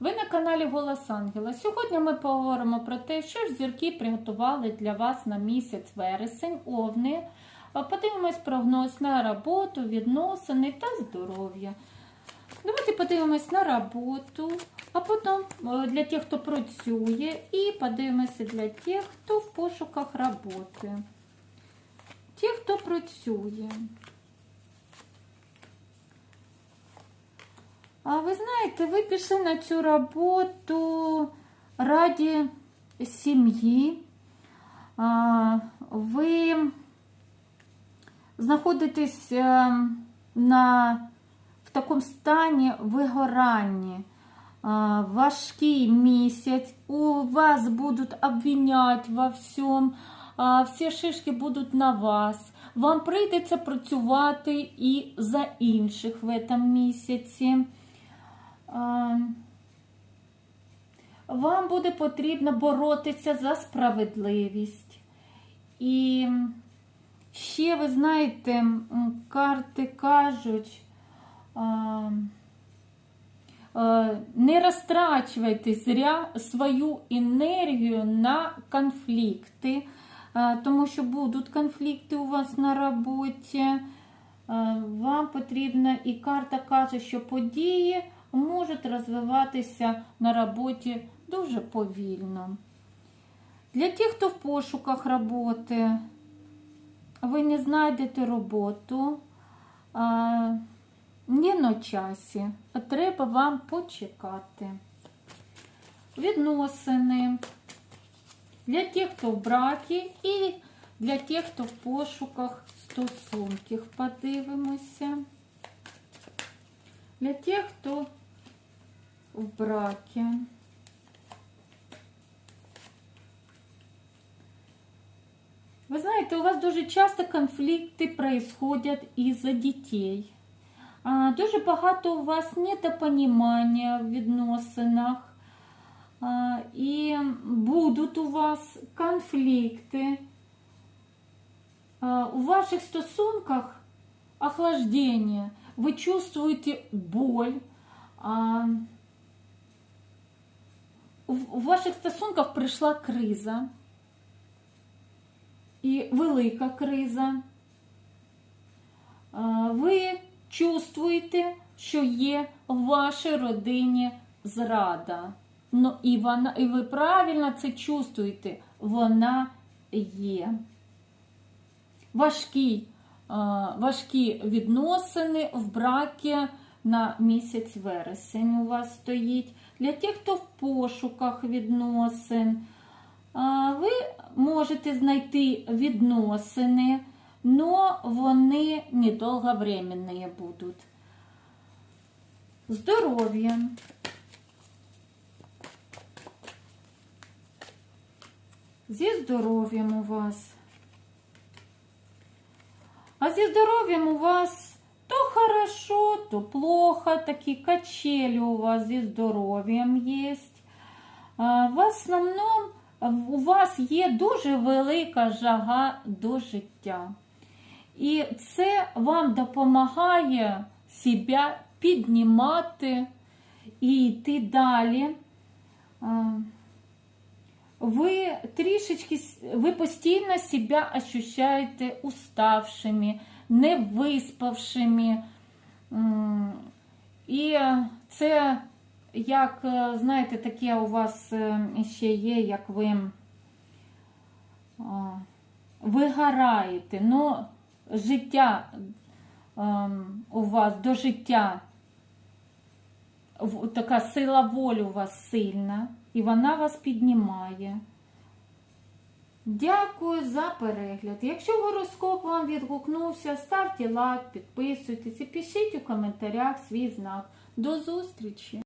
Ви на каналі Голос Ангела. Сьогодні ми поговоримо про те, що ж зірки приготували для вас на місяць вересень, овни. Подивимось прогноз на роботу, відносини та здоров'я. Давайте подивимось на роботу, а потім е, для тих, хто працює, і подивимося для тих, хто в пошуках роботи. Ті, хто працює. А ви знаєте, ви пішли на цю роботу раді сім'ї. Ви знаходитесь е, на, в такому стані вигорання. Важкий місяць, у вас будуть обвиняти во всьому, всі шишки будуть на вас. Вам прийдеться працювати і за інших в цьому місяці. Вам буде потрібно боротися за справедливість. І ще, ви знаєте, карти кажуть, не розтрачуйте зря свою енергію на конфлікти, тому що будуть конфлікти у вас на роботі. Вам потрібно, і карта каже, що події можуть розвиватися на роботі дуже повільно. Для тих, хто в пошуках роботи, ви не знайдете роботу, а, не на часі, а треба вам почекати. Відносини для тих, хто в бракі, і для тих, хто в пошуках стосунків. Подивимося. Для тих, хто в браке. Ви знаєте, у вас дуже часто конфлікти происходять із-за дітей. А, Дуже багато у вас недопонімання в відносинах. А, І будуть у вас конфлікти. А, У ваших стосунках охлаждение. Вы чувствуете боль. А, в- ваших стосунках прийшла криза. І велика криза. Ви чувствуєте, що є в вашій родині зрада. Ну, і, вона, і ви правильно це чувствуєте. Вона є. Важкі, важкі відносини в бракі на місяць вересень у вас стоїть. Для тих, хто в пошуках відносин, ви можете знайти відносини, але вони недовговременні будуть. Здоров'я. Зі здоров'ям у вас. А зі здоров'ям у вас то хорошо, то плохо, такі качелі у вас зі здоров'ям є. В основному у вас є дуже велика жага до життя. І це вам допомагає себе піднімати і йти далі. Ви трішечки, ви постійно себе ощущаєте уставшими, невиспавшими. І це, як, е, знаєте, таке у вас е, ще є, як ви вигораєте. Ну, життя ем, у вас до життя така сила волі у вас сильна, і вона вас піднімає. Дякую за перегляд. Якщо гороскоп вам відгукнувся, ставте лайк, підписуйтесь і пишіть у коментарях свій знак. До зустрічі!